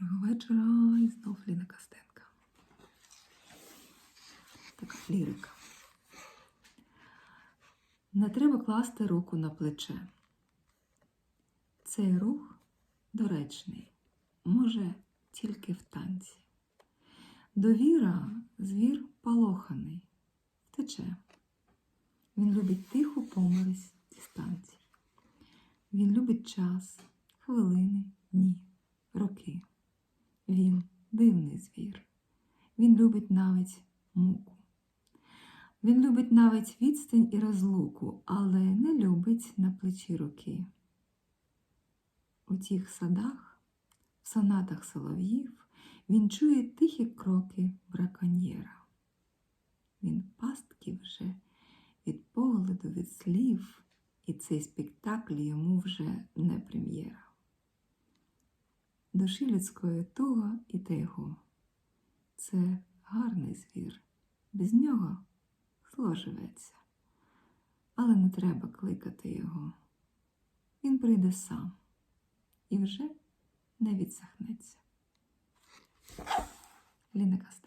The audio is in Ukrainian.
Доброго вечора і знов Ліна Костенка. Така лірика. Не треба класти руку на плече. Цей рух доречний, може тільки в танці. Довіра звір полоханий, втече. Він любить тиху помилість дистанцій. Він любить час, хвилини. Він дивний звір. Він любить навіть муку. Він любить навіть відстань і розлуку, але не любить на плечі руки. У тих садах, в сонатах солов'їв, він чує тихі кроки браконьєра. Він пастки вже від погляду, від слів, і цей спектакль йому вже не прем'єра. Душі людської туга і тайгу. Це гарний звір, без нього зло живеться. Але не треба кликати його. Він прийде сам і вже не відсахнеться. Ліна Костенко